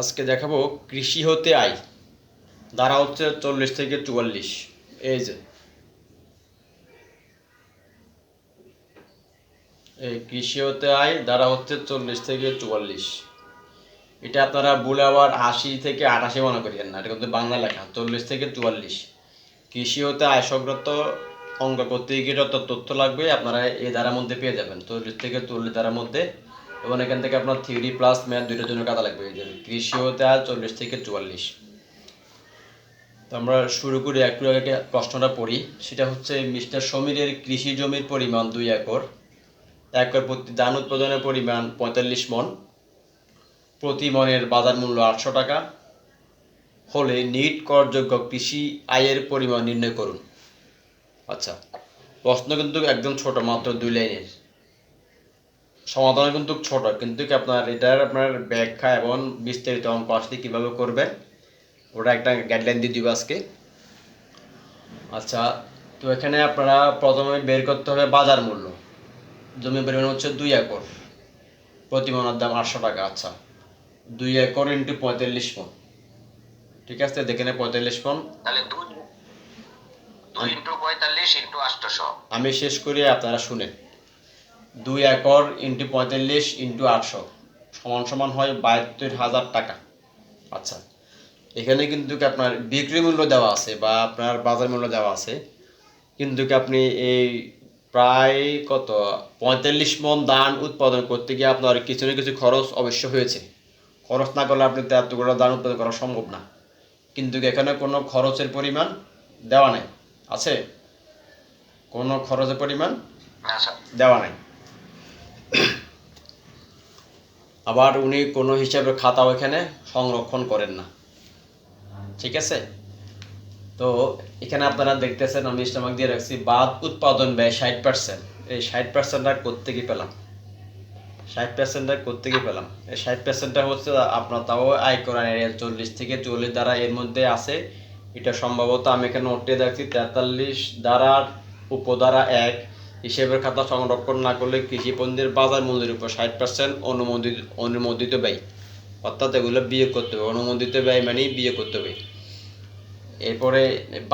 আজকে দেখাবো কৃষি হতে আয়। ধারা হচ্ছে চল্লিশ থেকে চুয়াল্লিশ। এই যে। এই কৃষি হতে আয় ধারা হচ্ছে চল্লিশ থেকে চুয়াল্লিশ। এটা আপনারা ভুলে আবার আশি থেকে আটাশি মনে করিয়েন না, এটা কিন্তু বাংলা লেখা, চল্লিশ থেকে চুয়াল্লিশ। কৃষি হতে আয় সংক্রান্ত অঙ্গ করতে গিয়ে যত তথ্য লাগবে, আপনারা এই ধারার মধ্যে পেয়ে যাবেন, চল্লিশ থেকে চল্লিশ ধারার মধ্যে। এবং এখান থেকে আপনার থিওরি প্লাস ম্যাথ দুইটার জন্য কাদা লাগবে। এই যে কৃষি হতে আয় চল্লিশ থেকে চুয়াল্লিশ। তো আমরা শুরু করি একটু আগে প্রশ্নটা পড়ি। সেটা হচ্ছে মিস্টার সমীরের কৃষি জমির পরিমাণ দুই একর। একর প্রতি ধান উৎপাদনের পরিমাণ পঁয়তাল্লিশ মন। প্রতি মনের বাজার মূল্য আটশো টাকা। হলে নিট করযোগ্য কৃষি আয়ের পরিমাণ নির্ণয় করুন। আচ্ছা প্রশ্ন কিন্তু একদম ছোট, মাত্র দুই লাইনের। সমাধান কিন্তু ছোট কিন্তু কি আপনার এটার আপনার ব্যাখ্যা এবং বিস্তারিত অঙ্ক আসলে কীভাবে করবেন ওটা একটা গাইডলাইন দিয়ে দিব আজকে। আচ্ছা তো এখানে আপনারা প্রথমে বের করতে হবে বাজার মূল্য। জমির পরিমাণ হচ্ছে দুই একর। প্রতি মনের দাম আটশো টাকা আচ্ছা। দুই একর ইন্টু পঁয়তাল্লিশ মন। ঠিক আছে দেখে নে পঁয়তাল্লিশ তাহলে দুই দুই ইন্টু পঁয়তাল্লিশ ইন্টু আটশোশো আমি শেষ করি আপনারা শুনেন। দুই একর ইন্টু পঁয়তাল্লিশ ইন্টু আটশো সমান সমান হয় বাহাত্তর হাজার টাকা। আচ্ছা এখানে কিন্তু কি আপনার বিক্রি মূল্য দেওয়া আছে বা আপনার বাজার মূল্য দেওয়া আছে। কিন্তু কি আপনি এই প্রায় কত? পঁয়তাল্লিশ মন ধান উৎপাদন করতে গিয়ে আপনার কিছু না কিছু খরচ অবশ্য হয়েছে। খরচ না করলে আপনি তো এতগুলো ধান উৎপাদন করা সম্ভব না। কিন্তু এখানে কোনো খরচের পরিমাণ দেওয়া নেই? আছে? কোনো খরচের পরিমাণ দেওয়া নাই। আবার উনি কোনো হিসাবে খাতা এখানে সংরক্ষণ করেন না। ঠিক আছে? তো এখানে আপনারা দেখতেছেন, আমি স্টামাক দিয়ে রাখছি, বাদ উৎপাদন ব্যয় ষাট পার্সেন্ট এই ষাট পার্সেন্টটা করতে গিয়ে পেলাম? ষাট পার্সেন্টটা করতে গিয়ে পেলাম? এই ষাট পার্সেন্টটা হচ্ছে আপনার তাও আয়কর আইনের চল্লিশ থেকে চল্লিশ দ্বারা এর মধ্যে আছে। এটা সম্ভবত আমি এখানে নোটে দেখছি তেতাল্লিশ দ্বারার উপদ্বারা এক হিসেবের খাতা সংরক্ষণ না করলে কৃষি পণ্যের বাজার মূল্যের উপর ষাট পার্সেন্ট অনুমোদিত অনুমোদিত ব্যয়। অর্থাৎ এগুলো বিয়ে করতে হবে। অনুমোদিত ব্যয় মানেই বিয়ে করতে হবে। এরপরে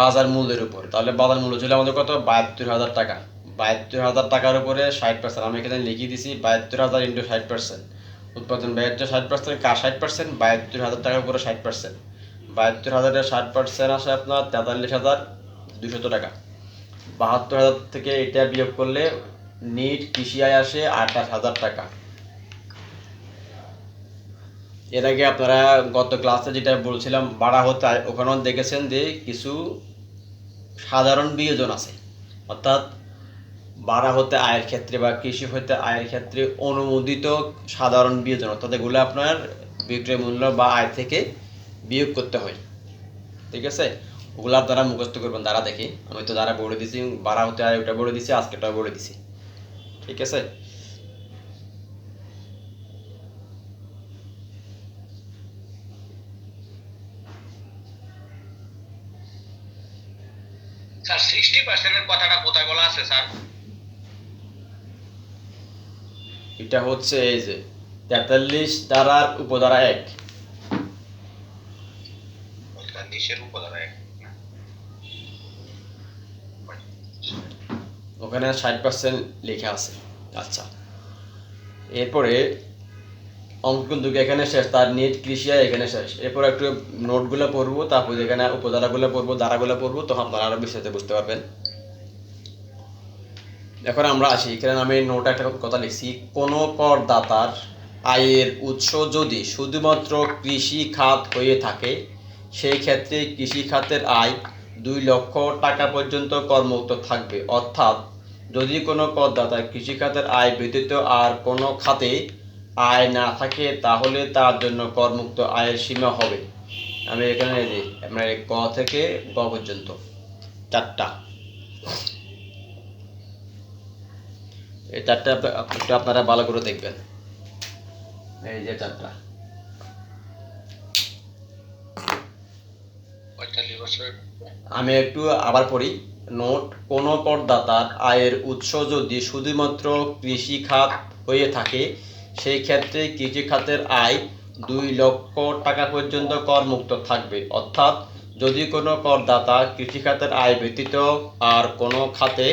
বাজার মূল্যের উপর। তাহলে বাজার মূল্য ছিল আমাদের কত? বাহাত্তর হাজার টাকা। বাহাত্তর হাজার টাকার উপরে ষাট পার্সেন্ট আমি এখানে লিখিয়ে দিছি বাহাত্তর হাজার ইন্টু ষাট পার্সেন্ট উৎপাদন হচ্ছে ষাট পার্সেন্ট কার ষাট পার্সেন্ট বাহাত্তর হাজার টাকার উপরে ষাট পার্সেন্ট বাহাত্তর হাজারের ষাট পার্সেন্ট আসে আপনার তেতাল্লিশ হাজার দুশত টাকা। বাহাত্তর হাজার থেকে এটা বিয়োগ করলে নিট কৃষি আয় আসে আঠাশ হাজার টাকা। এর আগে আপনারা গত ক্লাসে যেটা বলছিলাম, বাড়া হতে ওখানেও দেখেছেন যে কিছু সাধারণ বিয়োজন আছে। অর্থাৎ বাড়া হতে আয়ের ক্ষেত্রে বা কৃষি হতে আয়ের ক্ষেত্রে অনুমোদিত সাধারণ বিয়োজন, অর্থাৎ এগুলো আপনার বিক্রয় মূল্য বা আয় থেকে বিয়োগ করতে হয়। ঠিক আছে? ওগুলো আপনারা মুখস্থ করবেন দ্বারা দেখে। আমি তো দ্বারা বলে দিছি বাড়া হতে আর ওটা বলে দিছি আজকেটাও বলে দিছি। ঠিক আছে? স্যার সিক্সটি পার্সেন্টের কথাটা কোথায় বলা আছে স্যার? এটা হচ্ছে এই যে তেতাল্লিশ দ্বারার উপদ্বারা এক। পঁয়তাল্লিশের উপদ্বারা এক। ওখানে ষাট পার্সেন্ট লেখা আছে। আচ্ছা। এরপরে অঙ্ক কিন্তু এখানে শেষ, তার নেট কৃষি আয় এখানে শেষ। এরপর একটু নোটগুলো পড়ব, তারপর এখানে উপধারাগুলো পড়ব, ধারাগুলো পড়ব, তখন আপনারা আরও বিস্তারিত বুঝতে পারবেন। এখন আমরা আসি, এখানে আমি নোট একটা কথা লিখছি। কোনো করদাতার আয়ের উৎস যদি শুধুমাত্র কৃষি খাত হয়ে থাকে, সেই ক্ষেত্রে কৃষি খাতের আয় দুই লক্ষ টাকা পর্যন্ত করমুক্ত থাকবে। অর্থাৎ যদি কোনো করদাতা কৃষি খাতের আয় ব্যতীত আর কোনো খাতে আয় না থাকে তাহলে তার জন্য করমুক্ত আয়ের সীমা হবে। আমি এখানে আপনার ক থেকে গ পর্যন্ত। চারটা। এই চারটা আপনারা ভালো করে দেখবেন। এই যে চারটা। আমি একটু আবার পড়ি। নোট, কোনো করদাতার আয়ের উৎস যদি শুধুমাত্র কৃষি খাত হয়ে থাকে, সেই ক্ষেত্রে কৃষি খাতের আয় দুই লক্ষ টাকা পর্যন্ত করমুক্ত থাকবে। অর্থাৎ যদি কোনো করদাতা কৃষিখাতের আয় ব্যতীত আর কোনো খাতে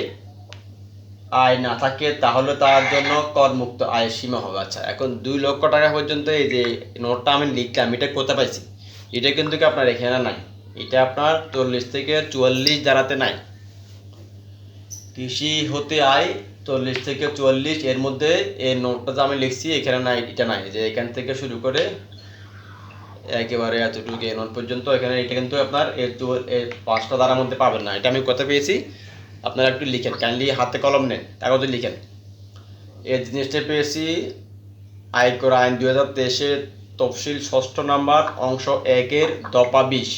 আয় না থাকে, তাহলে তার জন্য করমুক্ত আয়ের সীমা হবে। আচ্ছা এখন দুই লক্ষ টাকা পর্যন্ত এই যে নোটটা আমি লিখলাম, এটা কোথায় পাইছি? এটা কিন্তু কি আপনার এখানে নাই। এটা আপনার চল্লিশ থেকে চুয়াল্লিশ জানাতে নাই। কৃষি হতে আয় চল্লিশ থেকে চুয়াল্লিশ, এর মধ্যে এই নোটটা যে আমি লিখছি, এখানে নাই, এটা নাই। যে এখান থেকে শুরু করে একেবারে এতটুকু এই নোট পর্যন্ত, এখানে এটা কিন্তু আপনার এর পাঁচটা দ্বারার মধ্যে পাবেন না। এটা আমি কোথায় পেয়েছি? আপনারা একটু লিখেন, কাইন্ডলি হাতে কলম নেন, কাগজে লিখেন। এই জিনিসটা পেয়েছি, আয়কর আইন দু হাজার তেইশের তফসিল ষষ্ঠ নাম্বার, অংশ একের দপা বিশ।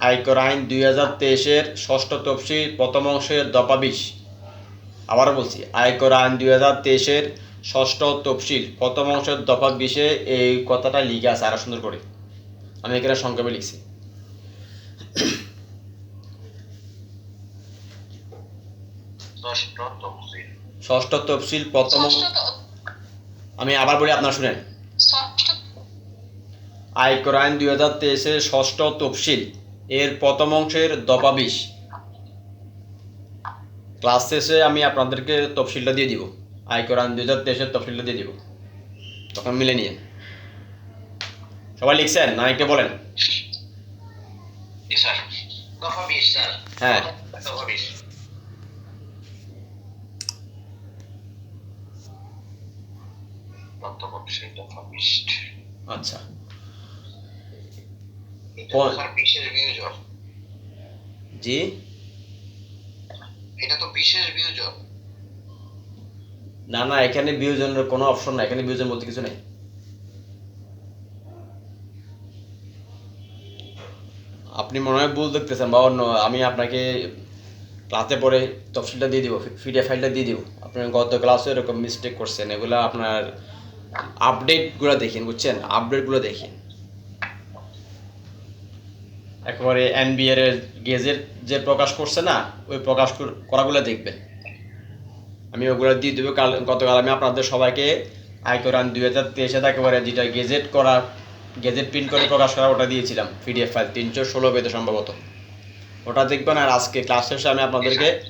আয়কর আইন দুই হাজার তেইশের ষষ্ঠ তফসিল প্রথম অংশের দপা বিশ। আবার বলছি আয়কর আইন দুই হাজার তেইশের ষষ্ঠ তফসিল প্রথম অংশের দফা বিশে এই কথাটা লিখে আছে আরও সুন্দর করে। আমি এখানে সংক্ষেপে লিখছি। ষষ্ঠ তফসিল। প্রথম আমি আবার বলি আপনারা শুনেন। ষষ্ঠ আয়কর আইন দুই হাজার তেইশের ষষ্ঠ তফসিল এর প্রথম অংশের দফা বিশ। ক্লাস শেষে আমি আপনাদেরকে তফসিলটা দিয়ে দিব। আয়কর আইন দুই হাজার তেইশের তফসিলটা দিয়ে দিব। তখন মিলে নিয়ে। সবাই লিখছেন না একটা বলেন? হ্যাঁ। আচ্ছা। বিশেষ বিয়োজন জি এটা তো বিশেষ বিয়োজন না না এখানে বিয়োজনের কোনো অপশন নাই এখানে বিয়োজন বলতে কিছু নেই আপনি মনে হয় ভুল দেখতেছেন বা অন্য আমি আপনাকে ক্লাসে পরে তফসিলটা দিয়ে দিব পিডিএফ ফাইলটা দিয়ে দিব। আপনি গত ক্লাসে এরকম মিস্টেক করছেন এগুলো আপনার আপডেটগুলো দেখেন বুঝছেন? আপডেটগুলো দেখেন। একেবারে এনবিআর এর গেজেট যে প্রকাশ করছে না, ওই প্রকাশ কর- করাগুলো দেখবেন আমি ওগুলো দিয়ে দেবো। কাল, গতকাল আমি আপনাদের সবাইকে আয়কর আইন দুই হাজার তেইশে একেবারে যেটা গেজেট করা, গেজেট প্রিন্ট করে প্রকাশ করা, ওটা দিয়েছিলাম পিডিএফ ফাইল তিনশো ষোলো পেতে সম্ভবত। ওটা দেখবেন আর আজকে ক্লাস শেষে আমি আপনাদেরকে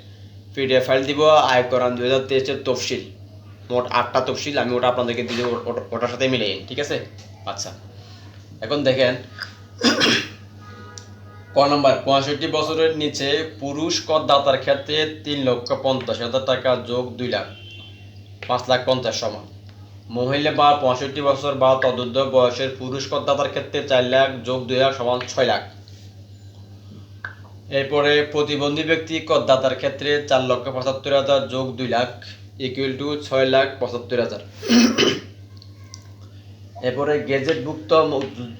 পিডিএফ ফাইল দিব, আয়কর আইন দুই হাজার তেইশের তফসিল। মোট আটটা তফসিল, আমি ওটা আপনাদেরকে দিয়ে দেবো, ওটা- ওটার সাথে মিলিয়ে, ঠিক আছে? আচ্ছা। এখন দেখেন ক নম্বর, পঁয়ষট্টি বছরের নিচে পুরুষ করদাতার ক্ষেত্রে তিন লক্ষ পঞ্চাশ হাজার টাকা যোগ দুই লাখ, পাঁচ লাখ পঞ্চাশ সমান। মহিলা বা পঁয়ষট্টি বছর বা তদুর্ধ বয়সের পুরুষ করদাতার ক্ষেত্রে চার লাখ যোগ দুই লাখ সমান ছয় লাখ। এরপরে প্রতিবন্ধী ব্যক্তি করদাতার ক্ষেত্রে চার লক্ষ পঁচাত্তর হাজার যোগ দুই লাখ ইকুয়াল টু ছয় লাখ পঁচাত্তর হাজার। এরপরে গেজেটভুক্ত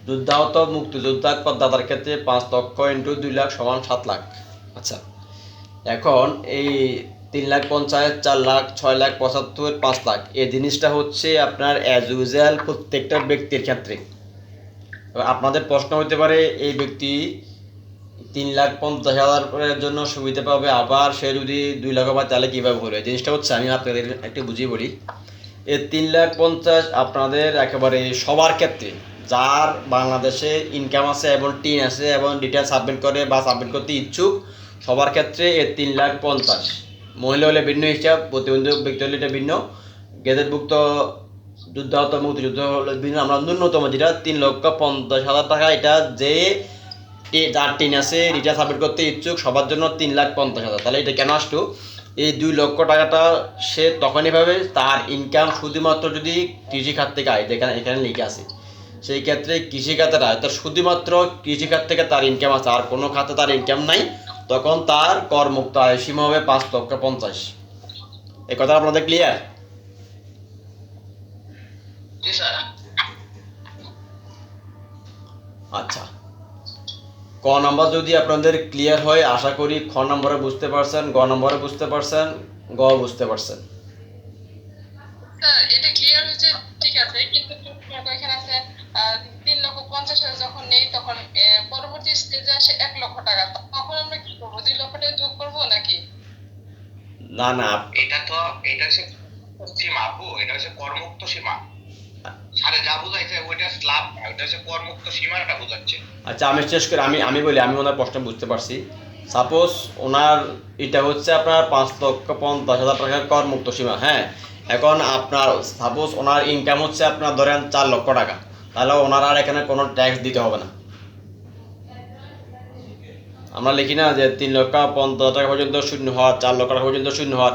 যুদ্ধাহত মুক্তিযোদ্ধা করদাতার ক্ষেত্রে পাঁচ লক্ষ ইন্টু দুই লাখ সমান সাত লাখ। আচ্ছা। এখন এই তিন লাখ পঞ্চাশ, চার লাখ, ছয় লাখ, পঁচাত্তর, পাঁচ লাখ, এই জিনিসটা হচ্ছে আপনার অ্যাজ ইউজুয়াল প্রত্যেকটা ব্যক্তির ক্ষেত্রে। আপনাদের প্রশ্ন হতে পারে, এই ব্যক্তি তিন লাখ পঞ্চাশ হাজারের জন্য সুবিধা পাবে, আবার সে যদি দুই লাখ পায় তাহলে কীভাবে হলো? এই জিনিসটা হচ্ছে আমি আপনাদের একটু বুঝিয়ে বলি। এই তিন লাখ পঞ্চাশ আপনাদের একেবারে সবার ক্ষেত্রে। যার বাংলাদেশে ইনকাম আছে এবং টিন আছে এবং ডিটেল সাবমিট করে বা সাবমিট করতে ইচ্ছুক, সবার ক্ষেত্রে এই তিন লাখ পঞ্চাশ। মহিলা হলে ভিন্ন হিসাব, প্রতিবন্ধী ব্যক্তি হলে এটা ভিন্ন। গেজেটভুক্ত যুদ্ধাহত মুক্তিযুদ্ধ হলে ভিন্ন। আমরা ন্যূনতম যেটা তিন লক্ষ পঞ্চাশ হাজার টাকা, এটা যে যার টিন আছে রিটার্ন সাবমিট করতে ইচ্ছুক, সবার জন্য তিন লাখ পঞ্চাশ হাজার। তাহলে এটা কেন আসতো এই দুই লক্ষ টাকাটা সে তখনই পাবে তার ইনকাম শুধুমাত্র যদি কৃষিখাত থেকে আয় যেখানে এখানে লিখে আছে। সেই ক্ষেত্রে কৃষিখাতের আয় তার শুধুমাত্র কৃষিখাত থেকে তার ইনকাম আছে আর কোনো খাতে তার ইনকাম নাই। তখন তার করমুক্ত আয় সীমা হবে পাঁচ লক্ষ পঞ্চাশ। এ কথা আপনাদের ক্লিয়ার আচ্ছা। ক নাম্বার যদি আপনাদের ক্লিয়ার হয় আশা করি খ নম্বরে বুঝতে পারছেন গ নম্বরে বুঝতে পারছেন গ বুঝতে পারছেন। এটা ক্লিয়ার হয়েছে ঠিক আছে কিন্তু এখানে আছে আহ, তিন লক্ষ পঞ্চাশ হাজার যখন নেই তখন পরবর্তী স্টেজে আসে এক লক্ষ টাকা। তখন আমরা কি করব দুই লক্ষ টাকা যোগ করব নাকি? না না এটা তো এটা হচ্ছে সীমা আপু এটা হচ্ছে কর্মুক্ত সীমা। সারে যা বুঝাইছে, ওইটা হচ্ছে করমুক্ত সীমাটা বোঝাচ্ছে। আচ্ছা আমি শেষ করে, আমি আমি বলি, আমি ওনার প্রশ্ন বুঝতে পারছি। সাপোজ ওনার, এটা হচ্ছে আপনার পাঁচ লক্ষ পঞ্চাশ হাজার টাকা কর মুক্ত সীমা হ্যাঁ? এখন আপনার সাপোজ ওনার ইনকাম হচ্ছে আপনার ধরেন চার লক্ষ টাকা, তাহলে ওনার আর এখানে কোনো ট্যাক্স দিতে হবে না। আমরা লিখি না যে তিন লক্ষ পঞ্চাশ টাকা পর্যন্ত শূন্য হওয়ার, চার লক্ষ টাকা পর্যন্ত শূন্য হওয়ার।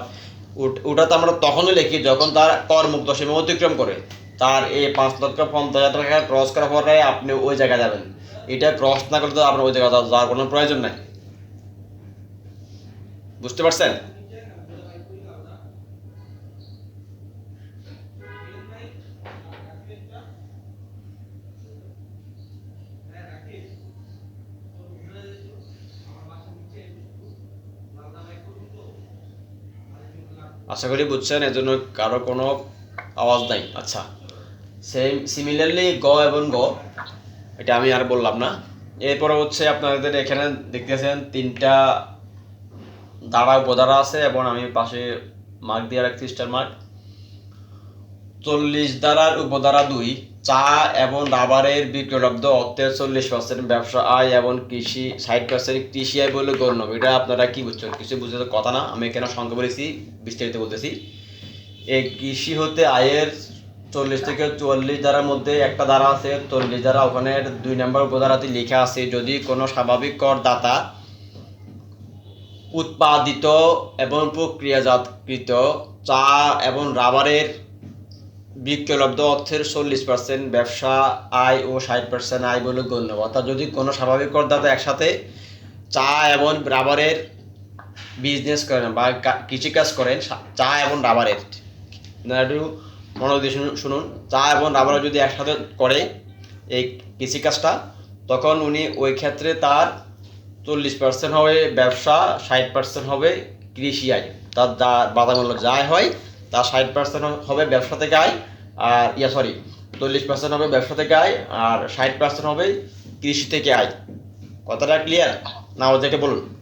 ওটা তো আমরা তখনই লিখি যখন তার কর মুক্ত সীমা অতিক্রম করে। তার এই পাঁচ লক্ষ পঞ্চাশ হাজার টাকা ক্রস করার পরে আপনি ওই জায়গায় যাবেন। এটা ক্রস না করলে তো আপনার ওই জায়গায় যাওয়ার- কোনো প্রয়োজন নাই। বুঝতে পারছেন? আশা করি বুঝছেন এর জন্য কারও কোনো আওয়াজ নাই। আচ্ছা। সেম সিমিলারলি গ এবং গ, এটা আমি আর বললাম না। এরপরে হচ্ছে আপনাদের এখানে দেখতেছেন তিনটা দাঁড়া উপদারা আছে এবং আমি পাশে মার্ক দিয়ে রাখছি স্টার মার্ক চল্লিশ দ্বারার উপধারা দুই, চা এবং রাবারের বিক্রয়লব্ধ অর্থের চল্লিশ পার্সেন্ট ব্যবসা আয় এবং কৃষি, ষাট পার্সেন্ট কৃষি আয় বলে গণ্য। এটা আপনারা কি বুঝছেন? কিছু বুঝতে কথা না। আমি এখানে সংখ্যা বলেছি, বিস্তারিত বলতেছি। এই কৃষি হতে আয়ের চল্লিশ থেকে চুয়াল্লিশ ধারার মধ্যে একটা ধারা আছে, চল্লিশ ধারা ওখানে দুই নম্বর উপধারাতে লেখা আছে, যদি কোনো স্বাভাবিক করদাতা উৎপাদিত এবং প্রক্রিয়াজাতকৃত চা এবং রাবারের বিক্রয়লব্ধ অর্থের চল্লিশ পার্সেন্ট ব্যবসা আয় ও ষাট পার্সেন্ট আয় বলে গণ্য। অর্থাৎ যদি কোনো স্বাভাবিক করদাতা একসাথে চা এবং রাবারের বিজনেস করেন বা কৃষিকাজ করেন, চা এবং রাবারের। মনোযোগ দিয়ে শুনুন- চা এবং রাবারের যদি একসাথে করে এই কৃষিকাজটা, তখন উনি ওই ক্ষেত্রে তার চল্লিশ পার্সেন্ট হবে ব্যবসা, ষাট পার্সেন্ট হবে কৃষি আয়। তার যা বাদামূল্য যাই হয়, তার ষাট পার্সেন্ট হবে ব্যবসা থেকে আয়, আর ইয়া সরি চল্লিশ পার্সেন্ট হবে ব্যবসা থেকে আয়, আর ষাট পার্সেন্ট হবে কৃষি থেকে আয়। কথাটা ক্লিয়ার না, ওদেরকে বলুন।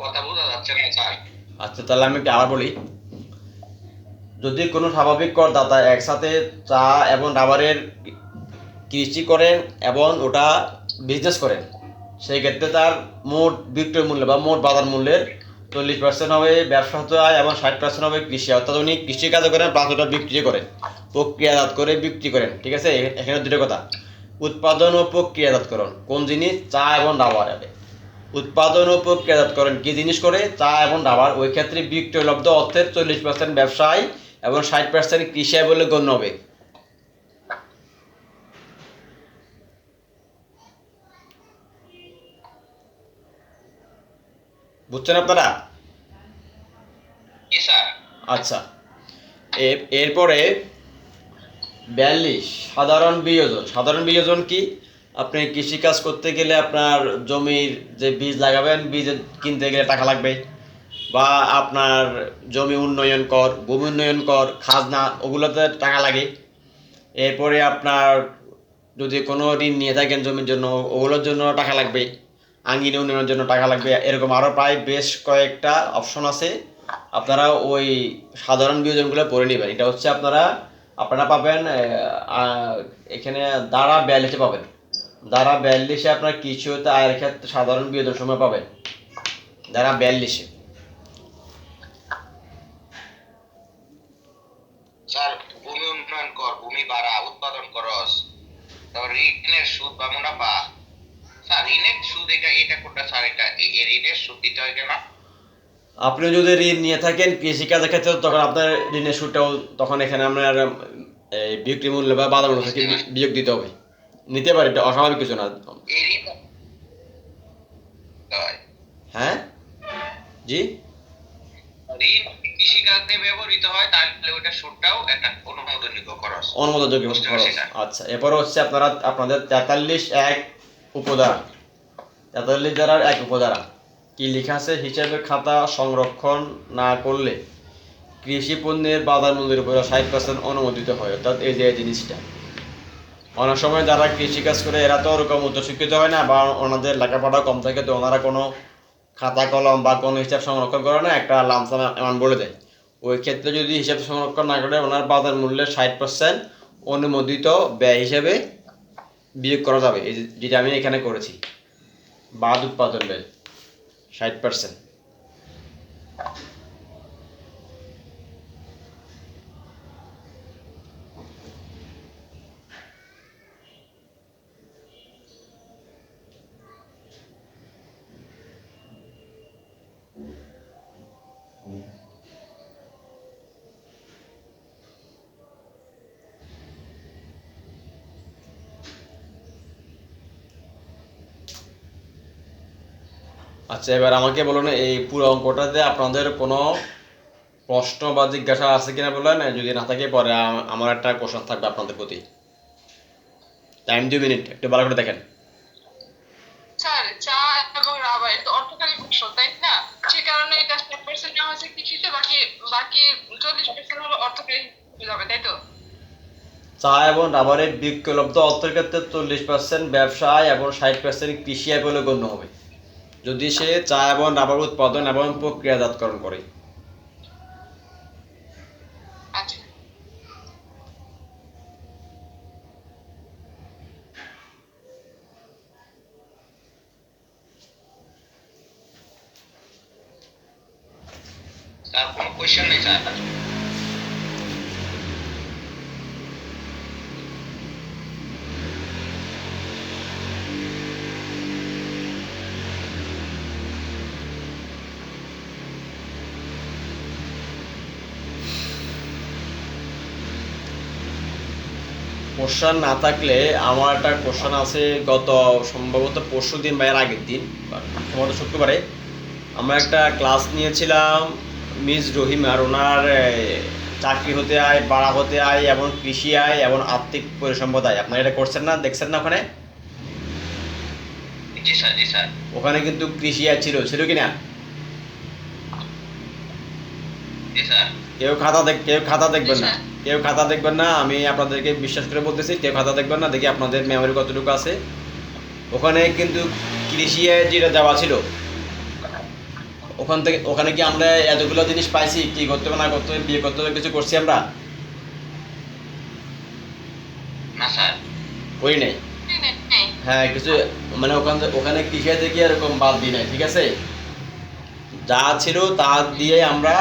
কথা বোঝা যাচ্ছে না, স্যার। আচ্ছা তাহলে আমি একটু আবার বলি। যদি কোনো স্বাভাবিক করদাতা একসাথে চা এবং রাবারের কৃষি করেন এবং ওটা বিজনেস করেন সেই ক্ষেত্রে তার মোট বিক্রয় মূল্য বা মোট বাজার মূল্যের চল্লিশ পার্সেন্ট হবে ব্যবসা হতে হয় এবং ষাট পার্সেন্ট হবে কৃষি। অর্থাৎ উনি কৃষিকাজ করেন প্লাস ওটা বিক্রি করেন, প্রক্রিয়াজাত করে বিক্রি করেন, ঠিক আছে? এখানে দুটো কথা। উৎপাদন ও প্রক্রিয়াজাতকরণ, কোন জিনিস চা এবং রাবার হবে? উৎপাদন ও প্রক্রিয়াজাতকরণ কি জিনিস করে? চা এবং রাবার। ওই ক্ষেত্রে বিক্রয়লব্ধ অর্থের চল্লিশ পার্সেন্ট ব্যবসায় এবং ষাট পার্সেন্ট কৃষি বলে গণ্য হবে। বুঝছেন আপনারা? আচ্ছা। এরপরে বিয়াল্লিশ সাধারণ বিয়োজন। সাধারণ বিয়োজন কি? আপনি কৃষিকাজ করতে গেলে আপনার জমির যে বীজ লাগাবেন, বীজ কিনতে গেলে টাকা লাগবে। বা আপনার জমি উন্নয়ন কর, ভূমি উন্নয়ন কর, খাজনা, ওগুলোতে টাকা লাগে। এরপরে আপনার যদি কোনো ঋণ নিয়ে থাকেন জমির জন্য, ওগুলোর জন্য টাকা লাগবে। আঙ্গিনে উন্নয়নের জন্য টাকা লাগবে। এরকম আরও প্রায় বেশ কয়েকটা অপশন আছে। আপনারা ওই সাধারণ বিয়োজনগুলো পড়ে নেবেন। এটা হচ্ছে আপনারা আপনারা পাবেন এখানে দ্বারা বিয়াল্লিশে পাবেন। দ্বারা বিয়াল্লিশে আপনার কৃষি হতে আয়ের ক্ষেত্রে সাধারণ বিয়োজন সময় পাবেন। দ্বারা বিয়াল্লিশে। স্যার ভূমি উন্নয়ন কর ভূমি বাড়া উৎপাদন করস তারপর ঋণের সুদ বা মুনাফা। স্যার ঋণের সুদ এটা এটা কোনটা? স্যার এটা এই ঋণের সুদ দিতে হয় কেন? আপনি যদি ঋণ নিয়ে থাকেন কৃষিকাজের ক্ষেত্রে তখন আপনার ঋণের সুদটাও তখন এখানে আপনার বিক্রি মূল্য বা বাজার মূল্য থেকে বিয়োগ দিতে হবে। নিতে পারে এটা অস্বাভাবিক কিছু না। হয়। হ্যাঁ? জি? কৃষিকাজে ব্যবহৃত হয় তাহলে ওটা সুদটাও একটা অনুমোদনযোগ্য খরচ। অনুমোদনযোগ্য খরচ আচ্ছা এরপরে হচ্ছে আপনারা আপনাদের তেতাল্লিশ এক উপধারা। তেতাল্লিশ ধারার এক উপধারা। কি লেখা আছে? হিসাবের খাতা সংরক্ষণ না করলে কৃষি পণ্যের বাজার মূল্যের উপর ষাট পার্সেন্ট অনুমোদিত হয়। অর্থাৎ এই যে জিনিসটা। অনেক সময় যারা কৃষিকাজ করে, এরা তো ওরকম উচ্চশিক্ষিত হয় না বা ওনাদের লেখাপড়া কম থাকে, তো ওনারা কোনো খাতা, কলম বা কোনো হিসাব সংরক্ষণ করে না, একটা লামসাম অ্যামাউন্ট বলে দেয়। ওই ক্ষেত্রে যদি হিসাব সংরক্ষণ না করে, ওনার বাজার মূল্যের ষাট পার্সেন্ট অনুমোদিত ব্যয় হিসেবে বিয়োগ করা যাবে। এই যেটা আমি এখানে করেছি বাদ উৎপাদন ব্যয়, ষাট পার্সেন্ট আচ্ছা এবার আমাকে বলুন এই পুরো অঙ্কটাতে আপনাদের কোনো প্রশ্ন বা জিজ্ঞাসা আছে কিনা বলেন? যদি না থাকে, পরে আমার একটা কোশ্চেন থাকবে আপনাদের প্রতি। টাইম দুই মিনিট একটু ভালো করে দেখেন। স্যার, চা এবং রাবার অর্থকারী ফসল তাই পার্সেন্ট নেওয়া হয়েছে কৃষিতে বাকি বাকি চল্লিশ পার্সেন্ট হলো অর্থকরী যাবে, তাই তো? চা এবং রাবারের বিক্রলব্ধ অর্থের ক্ষেত্রে চল্লিশ পার্সেন্ট ব্যবসায় এবং ষাট পার্সেন্ট কৃষি আয় বলে গণ্য হবে। যদি সে চা এবং রাবার উৎপাদন এবং প্রক্রিয়াজাতকরণ করে আচ্ছা স্যার কোনো কোয়েশ্চেন নেই স্যার। কোশ্চান না থাকলে আমার একটা কোশ্চান আছে, গত সম্ভবত পরশু দিন বা এর আগের দিন শুক্রবারে। আমরা একটা ক্লাস নিয়েছিলাম মিস রহিমার ওনার চাকরি হতে আয় বাড়া হতে আয় এবং কৃষি আয় এবং আর্থিক পরিসম্পদ আয়। আপনারা এটা করছেন না? দেখছেন না ওখানে? ওখানে কিন্তু কৃষি আয় ছিল ছিল কি না? কেউ খাতা দেখ কেউ খাতা দেখবেন না। কেউ খাতা দেখবেন না আমি আপনাদেরকে বিশ্বাস করে বলতেছি কেউ খাতা দেখবেন না দেখি আপনাদের মেমোরি কতটুকু আছে। ওখানে কিন্তু কৃষি আয় যেটা দেওয়া ছিল ওখান থেকে ওখানে কি আমরা এতগুলো জিনিস পাইছি? কি করতে হবে না করতে হবে বিয়ে করতে হবে কিছু করছি আমরা? না স্যার। করি নাই। হ্যাঁ কিছু মানে ওখান ওখানে থেকে এরকম বাদ দিই নাই ঠিক আছে? যা ছিল তা দিয়ে আমরা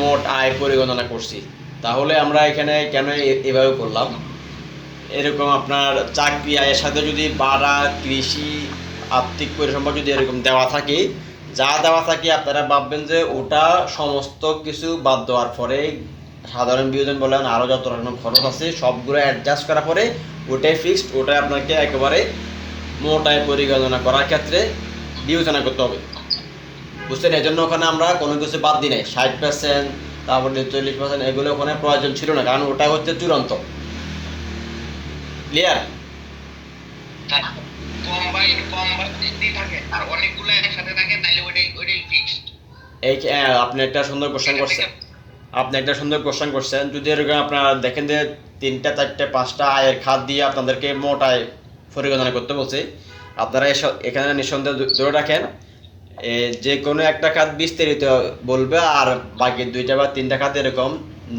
মোট আয় পরিগণনা করছি। তাহলে আমরা এখানে কেন এভাবে করলাম? এরকম আপনার চাকরি আয়ের সাথে যদি বাড়া কৃষি আর্থিক পরিসম্পদ যদি এরকম দেওয়া থাকে যা দেওয়া থাকে আপনারা ভাববেন যে ওটা সমস্ত কিছু বাদ দেওয়ার পরে সাধারণ বিয়োজন বলেন আরও যত রকম খরচ আছে, সবগুলো অ্যাডজাস্ট করার পরে ওটাই ফিক্সড ওটাই আপনাকে একেবারে মোটায় পরিকল্পনা করার ক্ষেত্রে বিবেচনা করতে হবে। বুঝছেন? এই জন্য ওখানে আমরা কোনো কিছু বাদ দিই নাই। ষাট পার্সেন্ট তারপরে চল্লিশ পার্সেন্ট এগুলো ওখানে প্রয়োজন ছিল না, কারণ ওটা হচ্ছে চূড়ান্ত। ক্লিয়ার কম বা একটু কম বা বেশি থাকে। আর অনেকগুলো একসাথে থাকে তাহলে ওইটাই ওইটাই ফিক্সড এই আপনি একটা সুন্দর কোশ্চেন করছেন। আপনি একটা সুন্দর কোশ্চেন করছেন। যদি এরকম আপনারা দেখেন যে তিনটা চারটে পাঁচটা আয়ের খাত দিয়ে আপনাদেরকে মোট আয় পরিগণনা করতে বলছে আপনারা এখানে নিঃসন্দেহে ধরে রাখেন যে কোনো একটা খাত বিস্তারিত বলবে আর বাকি দুইটা বা তিনটা খাত এরকম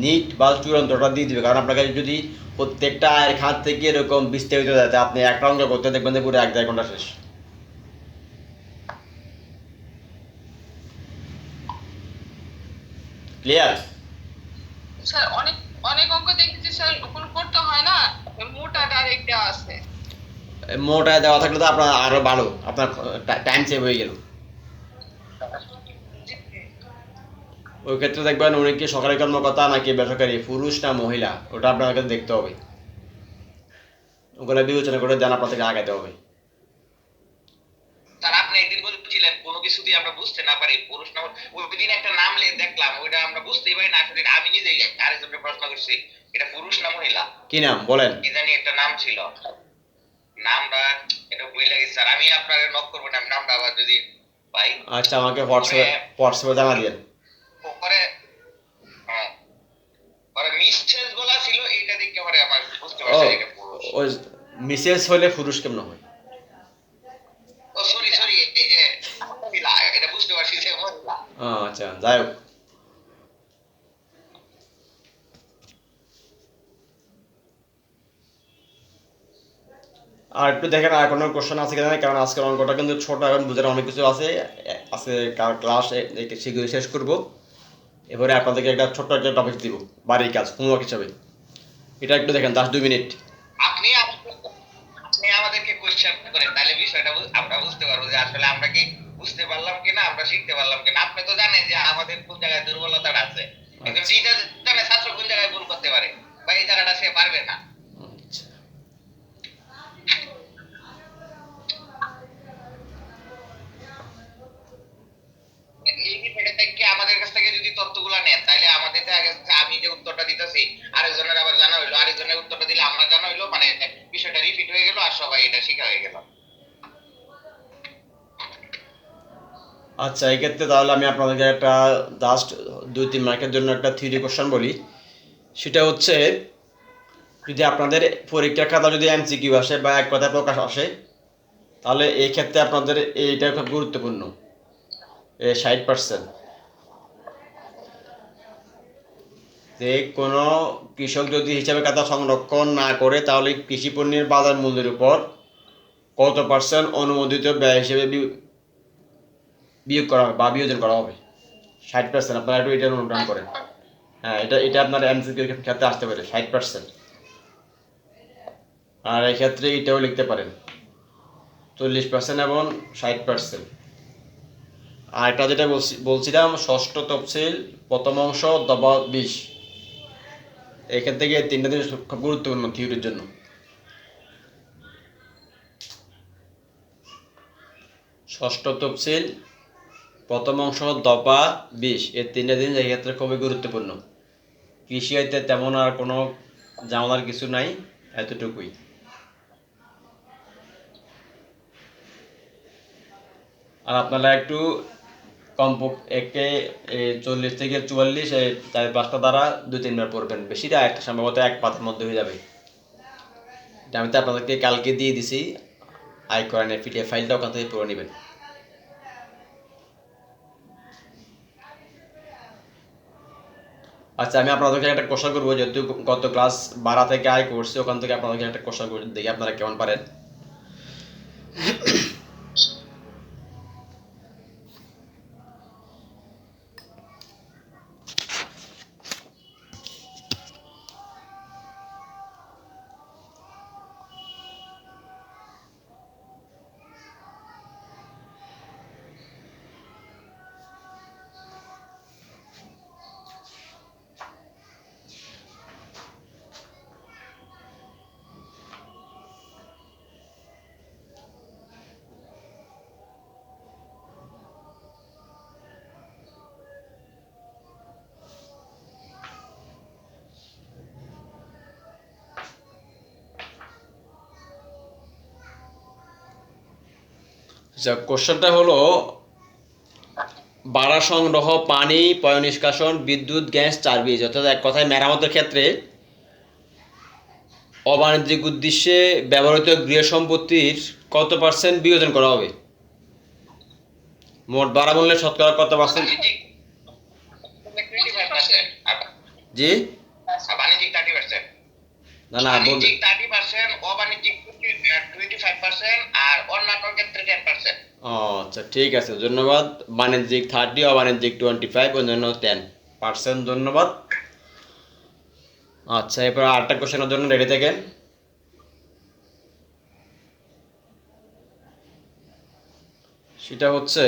নিট বা চূড়ান্তটা দিয়ে দেবে। কারণ আপনার কাছে যদি প্রত্যেকটা আয়ের খাত থেকে এরকম বিস্তারিত দেয় আপনি একটা অঙ্ক করতে দেখবেন যে পুরো এক দেড় ঘণ্টা শেষ। ক্লিয়ার স্যার অনেক অনেক অঙ্ক দেখেছি স্যার কোনো করতে হয় না মোটা ডাইরেক্ট দেওয়া আছে। মোট দেওয়া থাকলে তো আপনার আরও ভালো আপনার টাইম সেভ হয়ে গেল জি। ওই ক্ষেত্রে দেখবেন উনি কি সরকারি কর্মকর্তা নাকি বেসরকারি পুরুষ না মহিলা? ওটা আপনাকে দেখতে হবে। ওগুলো বিবেচনা করে দেন আপনার থেকে আগাতে হবে। স্যার আপনি একদিন বলছিলেন কোনো কিছু দিয়ে আমরা বুঝতে না পারি পুরুষ না ওই দিন একটা নাম দেখলাম ওইটা আমরা বুঝতেই পারি না আসলে আমি নিজেই আরেকজনকে প্রশ্ন করছি এটা পুরুষ না মহিলা? কি নাম? বলেন। কি জানি একটা নাম ছিল। নামটা এটা ভুলে গেছি স্যার। আমি আপনার নক করব না নামটা আবার যদি ভাই আচ্ছা আমাকে হোয়াটসঅ্যাপে হোয়াটসঅ্যাপে জানা দিন পরে হ্যাঁ। পরে মিসেস বলা ছিল এইটা দেখে পরে আমার বুঝতে পারছি এটা পুরুষ। ওই মিসেস হলে পুরুষ কেমন হয়? ও সরি সরি এই যে মহিলা এটা বুঝতে পারছি যে মহিলা আচ্ছা যাই হোক। আর একটু দেখেন আর কোনো কোশ্চেন আছে কিনা কারণ আজকের অঙ্কটা কিন্তু ছোট এখন বুঝার অনেক কিছু আছে আছে ক্লাস শীঘ্রই শেষ করব। এবারে আপনাদেরকে একটা ছোট্ট একটা টপিক দিব, বাড়ির কাজ হোমওয়ার্ক হিসাবে। এটা একটু দেখেন দশ দুই মিনিট। আপনি আপনি আমাদেরকে কোশ্চেন করেন, তাহলে বিষয়টা আমরা বুঝতে পারব যে আসলে আমরা কি বুঝতে পারলাম কিনা, আমরা শিখতে পারলাম কিনা। আপনি তো জানেন যে আমাদের কোন জায়গায় দুর্বলতাটা আছে কিন্তু আচ্ছা। টিচার জানে ছাত্র কোন জায়গায় ভুল করতে পারে বা এই জায়গাটা সে পারবে না আচ্ছা এই বিষয়টা থেকে আমাদের কাছ থেকে যদি তথ্যগুলো নেন তাহলে আমাদের দেখা গেছে আমি যে উত্তরটা দিতেছি আরেকজনের আবার জানা হইল আরেকজনের উত্তরটা দিলে আমার জানা হইল মানে বিষয়টা রিপিট হয়ে গেল আর সবাই এটা শিখা হয়ে গেল আচ্ছা এই ক্ষেত্রে তাহলে আমি আপনাদেরকে একটা জাস্ট দুই, তিন মার্কের জন্য একটা থিওরি কোশ্চেন বলি। সেটা হচ্ছে, যদি আপনাদের পরীক্ষার খাতা যদি এমসিকিউ আসে বা এক কথায় প্রকাশ আসে, তাহলে এই ক্ষেত্রে আপনাদের এইটা খুব গুরুত্বপূর্ণ। এ ষাট পার্সেন্ট যে কোনো কৃষক যদি হিসাবে খাতা সংরক্ষণ না করে, তাহলে কৃষি পণ্যের বাজার মূল্যের উপর কত পার্সেন্ট অনুমোদিত ব্যয় হিসেবে বিয়োগ করা হবে, বা বিয়োজন করা হবে। ষাট পার্সেন্ট আপনারা একটু এটা অনুদান করেন। হ্যাঁ এটা এটা আপনার এমসিকিউ ক্ষেত্রে আসতে পারে, ষাট পার্সেন্ট আর এই ক্ষেত্রে এটাও লিখতে পারেন, চল্লিশ পার্সেন্ট এবং ষাট পার্সেন্ট আর এটা যেটা বলছি, বলছিলাম, ষষ্ঠ তফসিল, প্রথম অংশ দবা বিশ। এখান থেকে তিনটা জিনিস খুব গুরুত্বপূর্ণ থিওরির জন্য। ষষ্ঠ তফসিল প্রথম অংশ দপা বিশ। এই তিনটা জিনিস এই ক্ষেত্রে খুবই গুরুত্বপূর্ণ। কৃষি হইতে তেমন আর কোনো জামালার কিছু নাই, এতটুকুই। আর আপনারা একটু কম একে চল্লিশ থেকে চুয়াল্লিশ চার পাঁচটা দ্বারা দুই তিনবার পড়বেন। বেশিটা একটা সম্ভবত এক পাতার মধ্যে হয়ে যাবে। আমি তো আপনাদেরকে কালকে দিয়ে দিছি। আই করেন পিডিএফ ফাইলটা ওখান থেকে পড়ে নেবেন। আচ্ছা আমি আপনাদের আপনাদেরকে একটা কোশ্চেন করব, যেহেতু গত ক্লাস বারো থেকে আয় করছি, ওখান থেকে আপনাদেরকে একটা কোশ্চেন করে দেখি আপনারা কেমন পারেন। আচ্ছা কোশ্চেনটা হলো বাড়া সংগ্রহ পানি পয় নিষ্কাশন বিদ্যুৎ গ্যাস চার্বিজ অর্থাৎ এক কথায় মেরামতের ক্ষেত্রে অবাণিজ্যিক উদ্দেশ্যে ব্যবহৃত গৃহ সম্পত্তির কত পার্সেন্ট বিয়োজন করা হবে? মোট বাড়া মূল্যের শতকরা কত পার্সেন্ট বাণিজ্যিক 25% আর জি পার্সেন্ট না না অবাণিজ্যিক আর আচ্ছা ঠিক আছে, ধন্যবাদ। বাণিজ্যিক থার্টি অবাণিজ্যিক টোয়েন্টি ফাইভ অন্যান্য টেন পার্সেন্ট ধন্যবাদ। আচ্ছা এরপর আটটা কোশ্চেনের জন্য রেডি থাকেন। সেটা হচ্ছে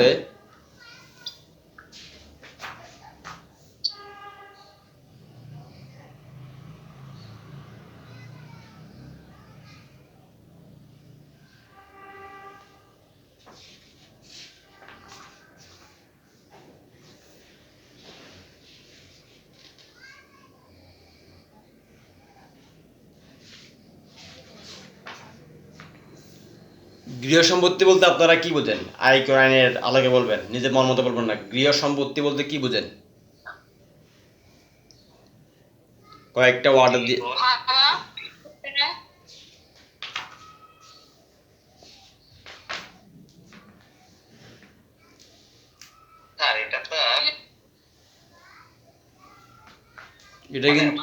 গৃহ সম্পত্তি বলতে আপনারা কি বোঝেন? আয়কর আইনের আলোকে বলবেন নিজের মন মতো বলবেন না। গৃহ সম্পত্তি বলতে কি বোঝেন? কয়েকটা ওয়ার্ড দিয়ে এটা কিন্তু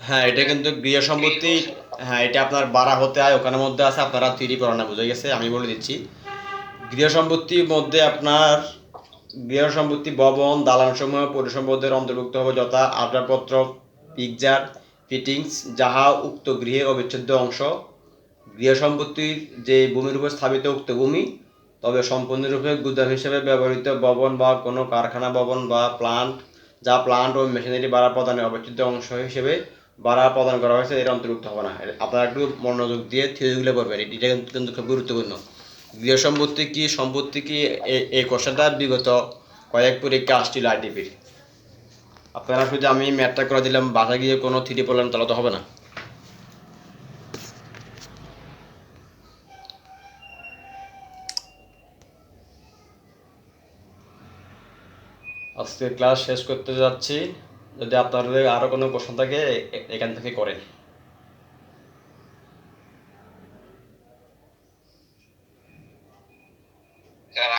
হ্যাঁ এটা কিন্তু গৃহ সম্পত্তি হ্যাঁ এটা আপনার বাড়া হতে হয়, ওখানের মধ্যে আছে, আপনারা থ্রি পড়ানো বুঝে গেছে, আমি বলে দিচ্ছি। গৃহ সম্পত্তির মধ্যে আপনার গৃহ সম্পত্তি, ভবন, দালানসমূহ, পরিসম্পদের অন্তর্ভুক্ত হবে যথা আসবাবপত্র, পিকজার, ফিটিংস, যাহা উক্ত গৃহের অবিচ্ছেদ্য অংশ। গৃহ সম্পত্তির যে ভূমির উপর স্থাপিত উক্ত ভূমি, তবে সম্পূর্ণরূপে গুদাম হিসেবে ব্যবহৃত ভবন বা কোনো কারখানা ভবন বা প্লান্ট যা প্লান্ট ও মেশিনারি ভাড়া প্রদানের অবিচ্ছেদ্য অংশ হিসেবে ভাড়া প্রদান করা হয়েছে এর অন্তর্ভুক্ত হবে না। আপনারা একটু মনোযোগ দিয়ে থিওরিগুলো করবেন এটা কিন্তু- খুব গুরুত্বপূর্ণ। গৃহ সম্পত্তি কি সম্পত্তি কি এই কোশ্চেনটা বিগত কয়েক পরীক্ষা আসছিল আইটিপির আপনারা শুধু আমি ম্যাথটা করে দিলাম বাসা গিয়ে কোনো থ্রি পড়লেন তাহলে তো হবে না। আজকে ক্লাস শেষ করতে যাচ্ছি। যদি আপনাদের আরও কোনো প্রশ্ন থাকে এখান থেকে করেন।